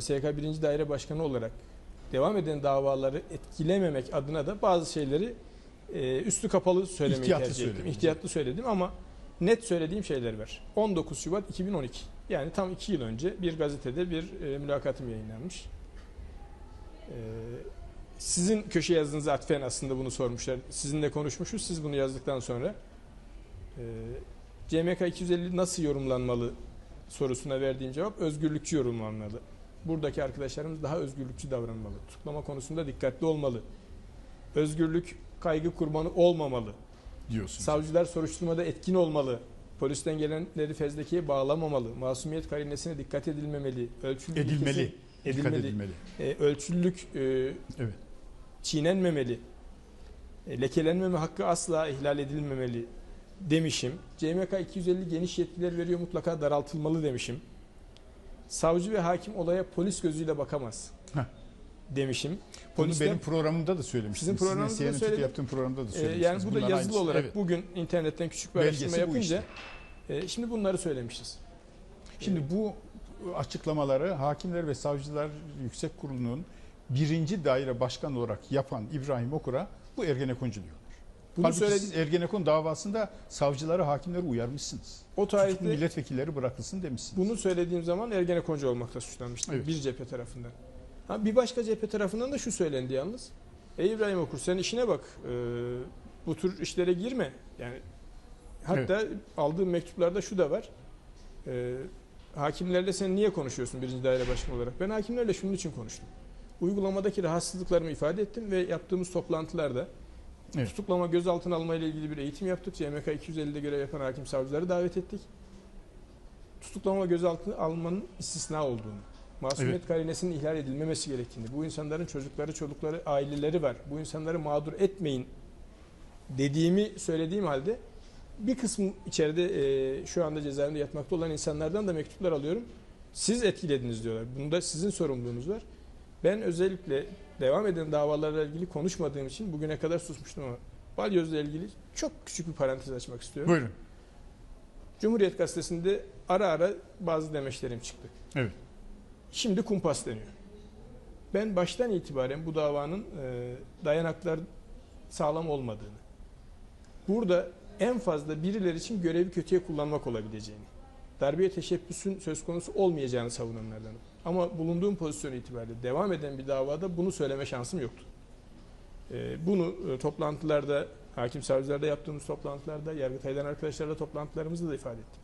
SK 1. Daire Başkanı olarak devam eden davaları etkilememek adına da bazı şeyleri e, üstü kapalı söylemeyi İhtiyatlı tercih ettim. İhtiyatlı söyledim ama net söylediğim şeyler var. 19 Şubat 2012 yani tam 2 yıl önce bir gazetede bir e, mülakatım yayınlanmış. E, sizin köşe yazınıza atfen aslında bunu sormuşlar. Sizinle konuşmuşuz. Siz bunu yazdıktan sonra e, CMK 250 nasıl yorumlanmalı sorusuna verdiğim cevap özgürlükçü yorumlanmalı. Buradaki arkadaşlarımız daha özgürlükçü davranmalı. Tutuklama konusunda dikkatli olmalı. Özgürlük kaygı kurbanı olmamalı. diyorsunuz. Savcılar soruşturmada etkin olmalı. Polisten gelenleri fezlekeye bağlamamalı. Masumiyet karinesine dikkat edilmemeli. Ölçülü edilmeli. ilkesi Dikkat edilmeli. edilmeli. E, ölçülülük e, Evet. çiğnenmemeli. E, lekelenmeme hakkı asla ihlal edilmemeli demişim. CMK 250 geniş yetkiler veriyor mutlaka daraltılmalı demişim. Savcı ve hakim olaya polis gözüyle bakamaz Heh. demişim. Bunu Polisler benim programımda da söylemiştim. Sizin programınızda Sizin da söyledim. yaptığım programda da e, söylemiştiniz. yani bu da yazılı aynısı. olarak Evet. bugün internetten küçük bir Belgesi araştırma yapınca e, şimdi bunları söylemişiz. Şimdi bu açıklamaları hakimler ve savcılar yüksek kurulunun birinci daire başkanı olarak yapan İbrahim Okur'a bu Ergenekoncu diyorlar. Bunu Halbuki söyledi- siz Ergenekon davasında savcıları, hakimleri uyarmışsınız. O tarihte milletvekilleri bırakılsın demişsiniz. Bunu söylediğim zaman Ergenekoncu olmakla suçlanmıştım. Evet. Bir cephe tarafından. Ha, bir başka cephe tarafından da şu söylendi yalnız. Ey İbrahim Okur sen işine bak. Ee, bu tür işlere girme. Yani hatta aldığım mektuplarda şu da var. Ee, hakimlerle sen niye konuşuyorsun birinci daire başkanı olarak? Ben hakimlerle şunun için konuştum. Uygulamadaki rahatsızlıklarımı ifade ettim ve yaptığımız toplantılarda Evet. tutuklama gözaltına alma ile ilgili bir eğitim yaptık. CMK 250'de görev yapan hakim savcıları davet ettik. Tutuklama gözaltına almanın istisna olduğunu, masumiyet Evet. karinesinin ihlal edilmemesi gerektiğini, bu insanların çocukları, çocukları, aileleri var. Bu insanları mağdur etmeyin dediğimi söylediğim halde bir kısmı içeride e, şu anda cezaevinde yatmakta olan insanlardan da mektuplar alıyorum. Siz etkilediniz diyorlar. Bunda sizin sorumluluğunuz var. Ben özellikle devam eden davalarla ilgili konuşmadığım için bugüne kadar susmuştum ama Balyoz'la ilgili çok küçük bir parantez açmak istiyorum. Buyurun. Cumhuriyet Gazetesi'nde ara ara bazı demeçlerim çıktı. Evet. Şimdi kumpas deniyor. Ben baştan itibaren bu davanın e, dayanaklar sağlam olmadığını, burada en fazla birileri için görevi kötüye kullanmak olabileceğini, darbeye teşebbüsün söz konusu olmayacağını savunanlardanım. Ama bulunduğum pozisyon itibariyle devam eden bir davada bunu söyleme şansım yoktu. E, bunu e, toplantılarda, hakim savcılarda yaptığımız toplantılarda, Yargıtay'dan arkadaşlarla toplantılarımızda da ifade ettim.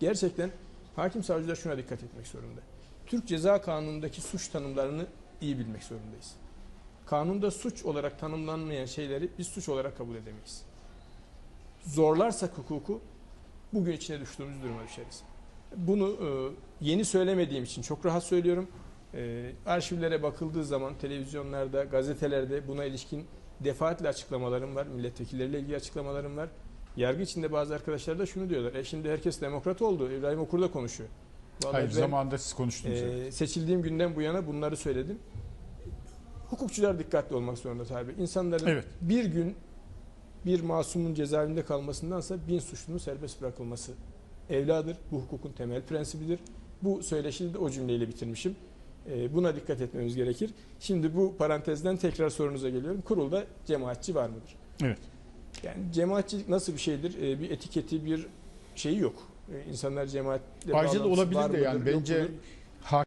Gerçekten hakim savcılar şuna dikkat etmek zorunda. Türk Ceza Kanunu'ndaki suç tanımlarını iyi bilmek zorundayız. Kanunda suç olarak tanımlanmayan şeyleri biz suç olarak kabul edemeyiz. Zorlarsak hukuku bugün içine düştüğümüz duruma düşeriz. Bunu e, yeni söylemediğim için çok rahat söylüyorum. E, arşivlere bakıldığı zaman televizyonlarda, gazetelerde buna ilişkin defaatle açıklamalarım var. Milletvekilleriyle ilgili açıklamalarım var. Yargı içinde bazı arkadaşlar da şunu diyorlar. E şimdi herkes demokrat oldu. İbrahim Okur da konuşuyor. Vallahi Hayır ben- zamanında siz konuştunuz. evet. ee, seçildiğim günden bu yana bunları söyledim. Hukukçular dikkatli olmak zorunda tabii. İnsanların Evet. bir gün bir masumun cezaevinde kalmasındansa bin suçlunun serbest bırakılması evladır. Bu hukukun temel prensibidir. Bu söyleşiyi de o cümleyle bitirmişim. Ee, buna dikkat etmemiz gerekir. Şimdi bu parantezden tekrar sorunuza geliyorum. Kurulda cemaatçi var mıdır? Evet. Yani cemaatçilik nasıl bir şeydir? Ee, bir etiketi, bir şeyi yok. Ee, insanlar cemaatle Ayrıca da olabilir de yani bence?